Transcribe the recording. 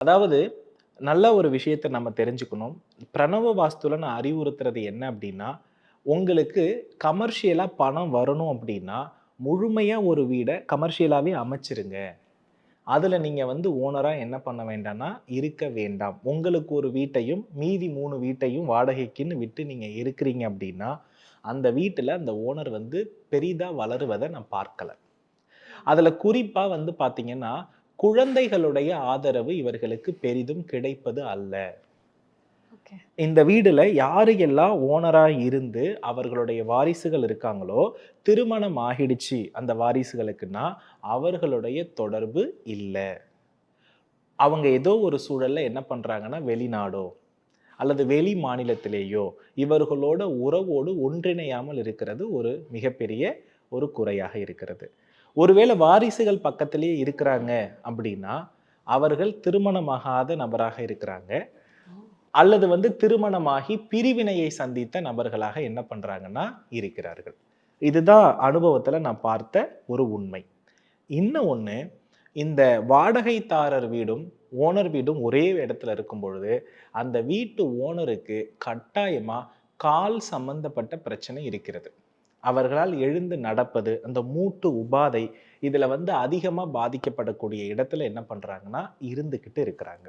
அதாவது நல்ல ஒரு விஷயத்தை நம்ம தெரிஞ்சுக்கணும். பிரணவ வாஸ்துல நான் அறிவுறுத்துறது என்ன அப்படின்னா உங்களுக்கு கமர்ஷியலாக பணம் வரணும் அப்படின்னா முழுமையாக ஒரு வீடை கமர்ஷியலாகவே அமைச்சிருங்க. அதில் நீங்கள் வந்து ஓனராக என்ன பண்ண வேண்டாம்னா இருக்க வேண்டாம். உங்களுக்கு ஒரு வீட்டையும் மீதி மூணு வீட்டையும் வாடகைக்குன்னு விட்டு நீங்கள் இருக்கிறீங்க அப்படின்னா அந்த வீட்டில் அந்த ஓனர் வந்து பெரிதாக வளருவதை நான் பார்க்கலை. அதில் குறிப்பாக வந்து பார்த்தீங்கன்னா குழந்தைகளுடைய ஆதரவு இவர்களுக்கு பெரிதும் கிடைப்பது அல்ல. இந்த வீடுல யாரு எல்லாம் ஓனரா இருந்து அவர்களுடைய வாரிசுகள் இருக்காங்களோ திருமணம் ஆகிடுச்சு அந்த வாரிசுகளுக்குன்னா அவர்களுடைய தொடர்பு இல்லை. அவங்க ஏதோ ஒரு சூழல்ல என்ன பண்றாங்கன்னா வெளிநாடோ அல்லது வெளி மாநிலத்திலேயோ இவர்களோட உறவோடு ஒன்றிணையாமல் இருக்கிறது ஒரு மிகப்பெரிய ஒரு குறையாக இருக்கிறது. ஒருவேளை வாரிசுகள் பக்கத்திலேயே இருக்கிறாங்க அப்படின்னா அவர்கள் திருமணமாகாத நபராக இருக்கிறாங்க. அல்லது வந்து திருமணமாகி பிரிவினையை சந்தித்த நபர்களாக என்ன பண்ணுறாங்கன்னா இருக்கிறார்கள். இதுதான் அனுபவத்தில் நான் பார்த்த ஒரு உண்மை. இன்னும் ஒன்று இந்த வாடகைதாரர் வீடும் ஓனர் வீடும் ஒரே இடத்துல இருக்கும் பொழுது அந்த வீட்டு ஓனருக்கு கட்டாயமாக கால் சம்பந்தப்பட்ட பிரச்சனை இருக்கிறது. அவர்களால் எழுந்து நடப்பது அந்த மூட்டு உபாதை இதில் வந்து அதிகமாக பாதிக்கப்படக்கூடிய இடத்துல என்ன பண்ணுறாங்கன்னா இருந்துக்கிட்டு இருக்கிறாங்க.